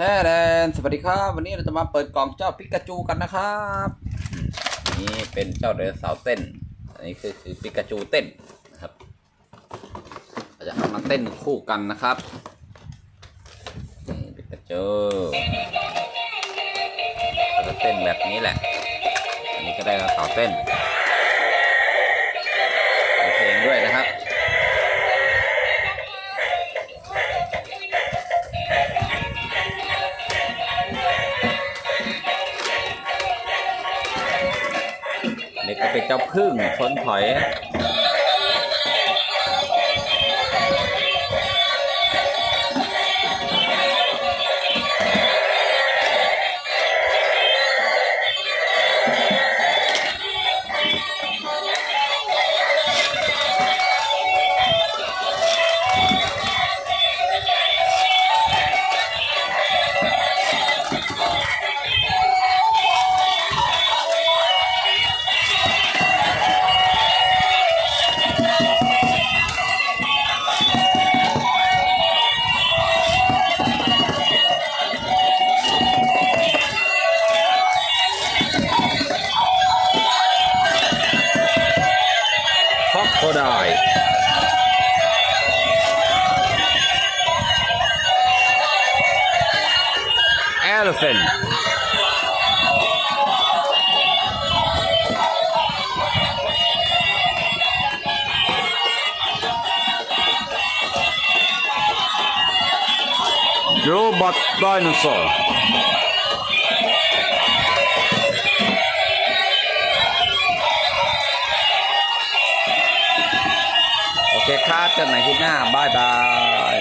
แท้แดนสวัสดีครับ วันนี้เราจะมาเปิดกล่องเจ้าปิกาจูกันนะครับอืมนี่เป็นเจ้าเดือสาวเต้น อันนี้คือคือปิกาจูเต้นนะครับเราจะเอามาเต้นคู่กันนะครับ นี่ปิกาจูเราจะเต้นแบบนี้แหละ อันนี้ก็ได้สาวเต้น นี่ก็เป็นเจ้าพึ่งชนถอย die. Elephant. Robot dinosaur. เาเจ้าไหนคลิปหน้าบายบาย